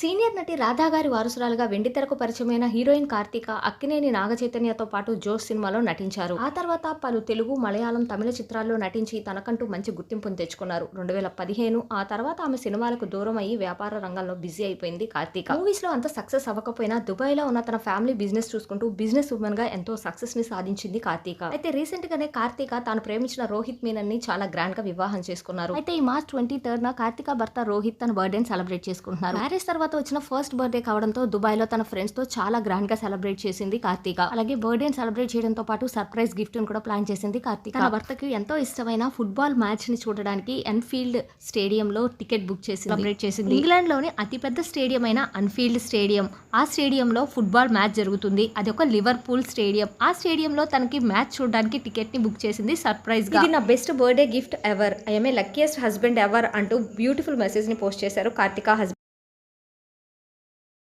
Senior నటి రాధా గారి వారసురాలుగా వెండితెరకు పరిచయమైన హీరోయిన్ కార్తీక అక్కినేని నాగచైతన్యతో పాటు జోష్ సినిమాలో నటించారు. ఆ తర్వాత పలు తెలుగు మలయాళం తమిళ చిత్రాల్లో నటించి తనకంటూ మంచి గుర్తింపును తెచ్చుకున్నారు. రెండు వేల పదిహేను ఆ తర్వాత ఆమె సినిమాలకు దూరం అయ్యి వ్యాపార రంగంలో బిజీ అయిపోయింది కార్తీక. మూవీస్లో అంత సక్సెస్ అవ్వకపోయినా దుబాయ్లో ఉన్న తన ఫ్యామిలీ బిజినెస్ చూసుకుంటూ బిజినెస్ ఉమెన్గా ఎంతో సక్సెస్ని సాధించింది కార్తీక. అయితే రీసెంట్ గానే కార్తీక తాను ప్రేమించిన రోహిత్ మీనన్ని చాలా గ్రాండ్గా వివాహం చేసుకున్నారు. అయితే ఈ మార్చ్ ట్వంటీ థర్డ్ న కార్తీక భర్త రోహిత్ తన బర్త్డే సెలబ్రేట్ చేసుకుంటున్నారు. మ్యారేజ్ తర్వాత వచ్చిన ఫస్ట్ బర్త్డే కావడంతో దుబాయ్లో తన ఫ్రెండ్స్తో చాలా గ్రాండ్గా సెలబ్రేట్ చేసింది కార్తీక. అలాగే బర్త్డే సెలబ్రేట్ చేయడంతో పాటు సర్ప్రైజ్ గిఫ్ట్ కూడా ప్లాన్ చేసింది కార్తీక. తన భర్తకి ఎంతో ఇష్టమైన ఫుట్బాల్ మ్యాచ్ని చూడడానికి ఎన్ఫీల్డ్ స్టేడియం లో టికెట్ బుక్ చేసి సెలబ్రేట్ చేసింది. ఇంగ్లాండ్లోని అతిపెద్ద స్టేడియం అయిన అన్ఫీల్డ్ స్టేడియం ఆ స్టేడియంలో ఫుట్బాల్ మ్యాచ్ జరుగుతుంది. అది ఒక లివర్పూల్ స్టేడియం ఆ స్టేడియంలో తనకి మ్యాచ్ చూడడానికి టికెట్ని బుక్ చేసింది సర్ప్రైజ్గా. ఇది నా best birthday gift ever I'm a luckiest husband ever అంటూ బ్యూటిఫుల్ మెసేజ్ని పోస్ట్ చేశారు కార్తిక హస్బెండ్